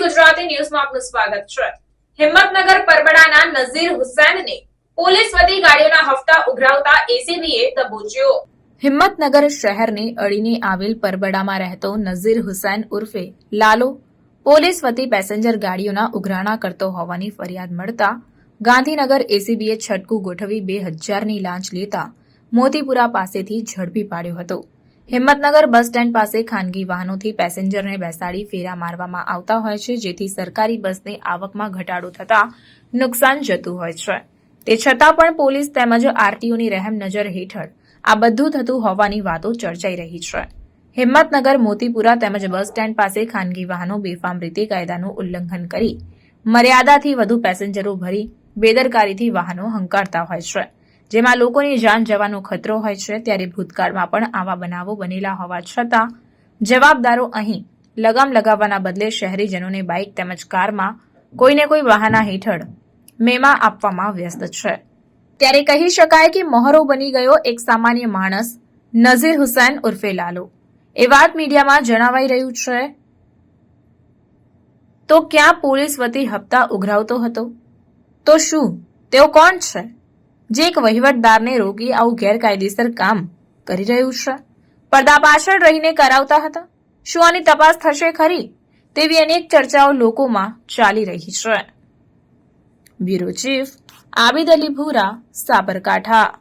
ગુજરાતી ન્યૂઝમાં આપનું સ્વાગત છે. હિંમતનગર પરબડાના નઝીર હુસેનને પોલીસ વતી ગાડીઓના હફતા ઉઘરાવતા એસીબીએ દબોચ્યો. હિંમતનગર શહેરને અડીને આવેલ પરબડામાં રહેતો નઝીર હુસૈન ઉર્ફે લાલો પોલીસ વતી પેસેન્જર ગાડીઓના ઉઘરાણા કરતો હોવાની ફરિયાદ મળતા ગાંધીનગર એસીબીએ છટકું ગોઠવી બે હજારની લાંચ લેતા મોતીપુરા પાસેથી ઝડપી પાડ્યો હતો. હિંમતનગર બસ સ્ટેન્ડ પાસે ખાનગી વાહનોથી પેસેન્જરને બેસાડી ફેરા મારવામાં આવતા હોય છે, જેથી સરકારી બસની આવકમાં ઘટાડો થતાં નુકસાન જતું હોય છે. તે છતાં પણ પોલીસ તેમજ આરટીઓની રહેમ નજર હેઠળ આ બધું થતું હોવાની વાતો ચર્ચાઈ રહી છે. હિંમતનગર, મોતીપુરા તેમજ બસ સ્ટેન્ડ પાસે ખાનગી વાહનો બેફામ રીતે કાયદાનું ઉલ્લંઘન કરી મર્યાદાથી વધુ પેસેન્જરો ભરી બેદરકારીથી વાહનો હંકારતા હોય છે. જેમાં લોકોની જાન જવાનો ખતરો હોય છે, ત્યારે ભૂતકાળમાં પણ આવા બનાવો બનેલા હોવા છતાં જવાબદારો અહીં લગામ લગાવવાના બદલે શહેરીજનોને બાઇક તેમજ કારમાં કોઈને કોઈ બહાના હેઠળ મેમા આપવામાં વ્યસ્ત છે. ત્યારે કહી શકાય કે મોહરો બની ગયો એક સામાન્ય માણસ, નઝીર હુસૈન ઉર્ફે લાલો. એ વાત મીડિયામાં જણાવાઈ રહ્યું છે. તો ક્યાં પોલીસ વતી હપ્તા ઉઘરાવતો હતો? તો શું? તેઓ કોણ છે? જે એક વહીવટદારને રોકી આવું ગેરકાયદેસર કામ કરી રહ્યું છે. પડદા પાછળ રહીને કરાવતા હતા. શું આની તપાસ થશે ખરી? તેવી અનેક ચર્ચાઓ લોકોમાં ચાલી રહી છે. બ્યુરો ચીફ આબિદ અલી ભૂરા, સાબરકાંઠા.